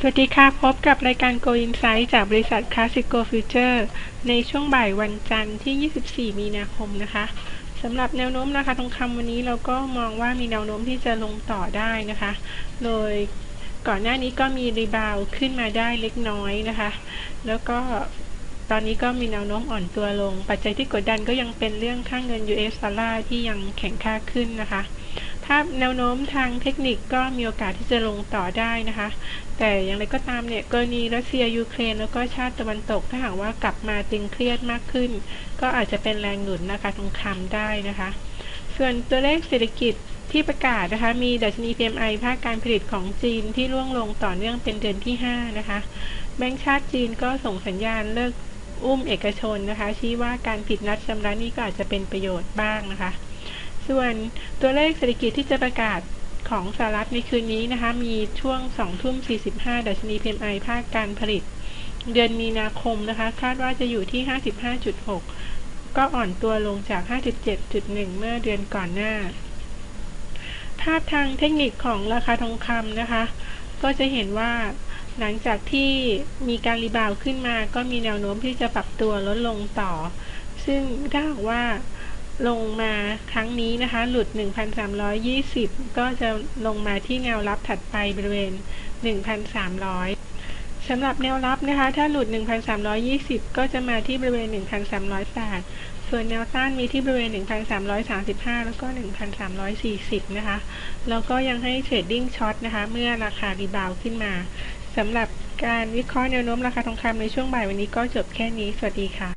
สวัสดีค่ะ พบกับรายการ Go Insight จากบริษัท Classico Future ในช่วงบ่ายวันจันทร์ที่ 24 มีนาคมนะคะสำหรับแนวโน้มราคาทองคำวันนี้เราก็มองว่ามีแนวโน้มที่จะลงต่อได้นะคะ โดยก่อนหน้านี้ก็มีรีบาวขึ้นมาได้เล็กน้อยนะคะ แล้วก็ตอนนี้ก็มีแนวโน้มอ่อนตัวลง ปัจจัยที่กดดันก็ยังเป็นเรื่องค่างเงิน US ดอลลาร์ที่ยังแข็งค่าขึ้นนะคะ ภาแนวโน้มทางเทคนิคก็มีโอกาสที่จะลงต่อได้นะคะ แต่อย่างไรก็ตามเนี่ยกรณีรัสเซียยูเครนแล้วก็ชาติตะวันตกถ้าหากว่ากลับมาตึงเครียดมากขึ้น ก็อาจจะเป็นแรงหนุนนะคะทองคำได้นะคะ ส่วนตัวเลขเศรษฐกิจที่ประกาศนะคะมีดัชนี PMI ภาคการผลิตของจีนที่ร่วงลงต่อเนื่องเป็นเดือนที่ 5 นะคะ แบงก์ชาติจีนก็ส่งสัญญาณเลิกอุ้มเอกชนนะคะ ชี้ว่าการผิดนัดชำระนี้ก็อาจจะเป็นประโยชน์บ้างนะคะ ส่วนตัวเลขเศรษฐกิจที่จะประกาศของสหรัฐในคืนนี้นะคะ มีช่วง2ทุ่ม45 ดัชนี PMI ภาคการผลิต เดือนมีนาคมนะคะ คาดว่าจะอยู่ที่ 55.6 ก็อ่อนตัวลงจาก 57.1 เมื่อเดือนก่อนหน้า ภาพทางเทคนิคของราคาทองคำนะคะ ก็จะเห็นว่าหลังจากที่มีการรีบาวขึ้นมา ก็มีแนวโน้มที่จะปรับตัวลดลงต่อ ซึ่งถ้าหากว่า ลงมาครั้งนี้นะคะ หลุด 1,320 ก็จะลงมาที่แนวรับถัดไปบริเวณ 1,300 สำหรับแนวรับนะคะ ถ้าหลุด 1,320 ก็จะมาที่บริเวณ 1,308 ส่วนแนวต้านมีที่บริเวณ 1,335 แล้วก็ 1,340 นะคะ แล้วก็ยังให้เทรดดิ้งช็อตนะคะ เมื่อราคารีบาวขึ้นมาสำหรับการวิเคราะห์แนวโน้มราคาทองคำในช่วงบ่ายวันนี้ก็จบแค่นี้ สวัสดีค่ะ